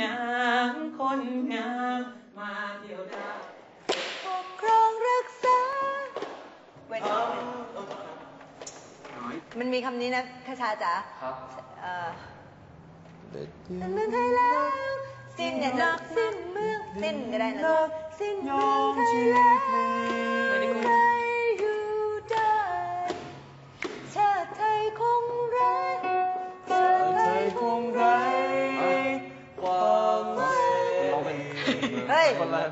งามคนงามมาเที่ยวได้ปกครองรักษาเว้ยเอามันมีคำนี้นะคชาจ๋าครับเอ่อสิ้นเมืองไทยแล้วสิ้นเนี่ยจะสิ้นเมืองสิ้นก็ได้นะสิ้นเมืองไทยแล้ว คนละ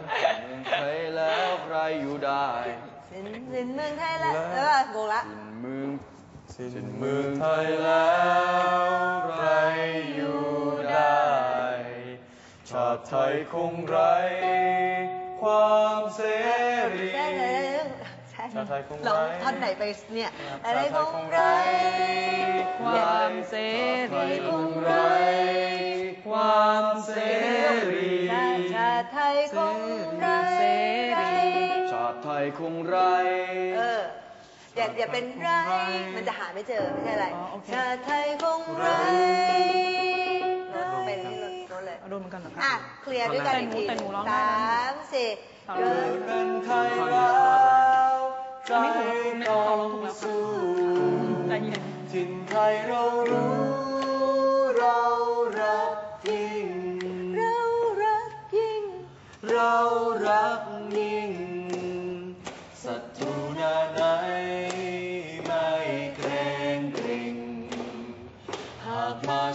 ใครแล้วใครอยู่ได้สินสินเมืองไทยแล้วเออโกละสินเมืองสินเมืองไทยแล้วใครอยู่ได้ ชาติไทยคงไร ความเสรีใช่เลยใช่ชาติไทยคงไร้ลองท่อนไหนไปเนี่ยอะไรคงไร ความเสรีคงไร ความเสรี ชาติไทยคงไร้เออ อย่าอย่าเป็นไร มันจะหาไม่เจอ ไม่ใช่อะไรอ๋อโอเค ชาติไทยคงไร้เป็นที่รถรถเลย เอาดูเหมือนกันเหรอคะ อะ เคลียร์ด้วยกันอีกทีแต่หนูร้องได้สานะ มสี่สามเกิเกิดดเป็นไทยแล้วใจอันนี้ถูกแล้วต้องถูกแล้วสู้ใจเย็น ถิ่นไทยเรารู้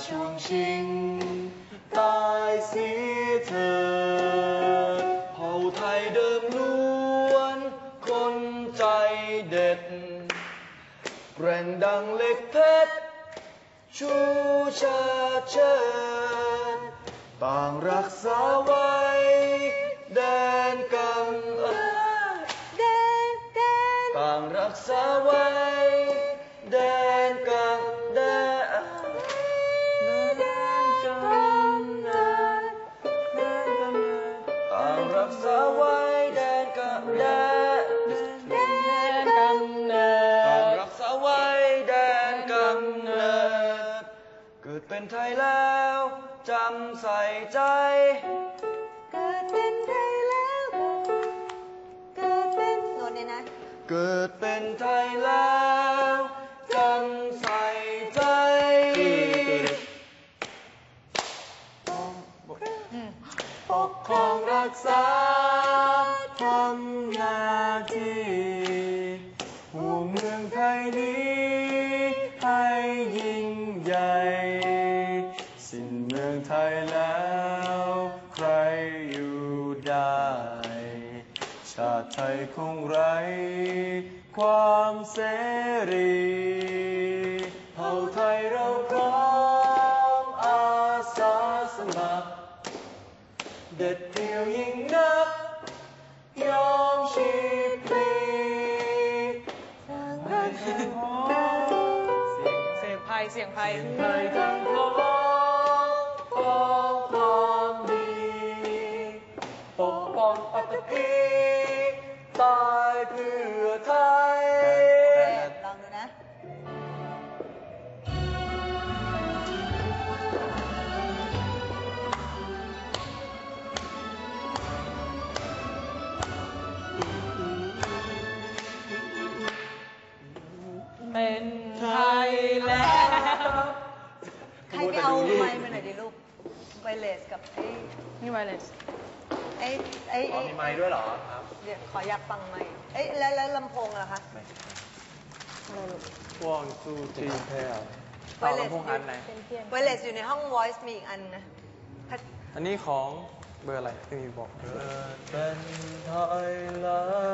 ช่วงชิง ตายเสียเธอ เผ่าไทยเดิมล้วน คนใจเด็ด แร่งดังเหล็กเพชร ชูชาเชิญต่างรักษาไว้ เกิดเป็นไทยแล้วจำใส่ใจ เกิดเป็นไทยแล้วเกิดเป็นโน่นเนี่ยนะ เกิดเป็นไทยแล้วจำใส่ใจ ปกครองรักษาทำหน้าที่ แล้ว ใครอยู่ได้ ชาติไทยคงไร้ความเสรีเผ่าไทยเราพร้อมอาสาสมัคร เด็ดเดี่ยวยิ่งนัก ยอมชีพลีสร้างรักสร้างหอเสียงไพ่เสียงไพ่ ไทยทั้งพ้องข องความดีปกป้องปัตตภีตายเพื่อไทยลองดูนะ เป็นไทยแล้ว ใครไปเอาไมค์มาหน่อยดิลูก ไวเลสกับไอ้นี่ไวเลสไอ้ไอ้อ๋อไอ้มีไม้ด้วยเหรอครับ เดี๋ยวขออยากฟังไมค์เอ้ยแล้วแล้วลำโพงล่ะคะอะไรลูก One two three แพ้ไวเลสไวเลสอยู่ในห้อง voice มีอีกอันนะถ้าอันนี้ของเบอร์อะไรที่มีบอกเกิดเป็นไทยแล้ว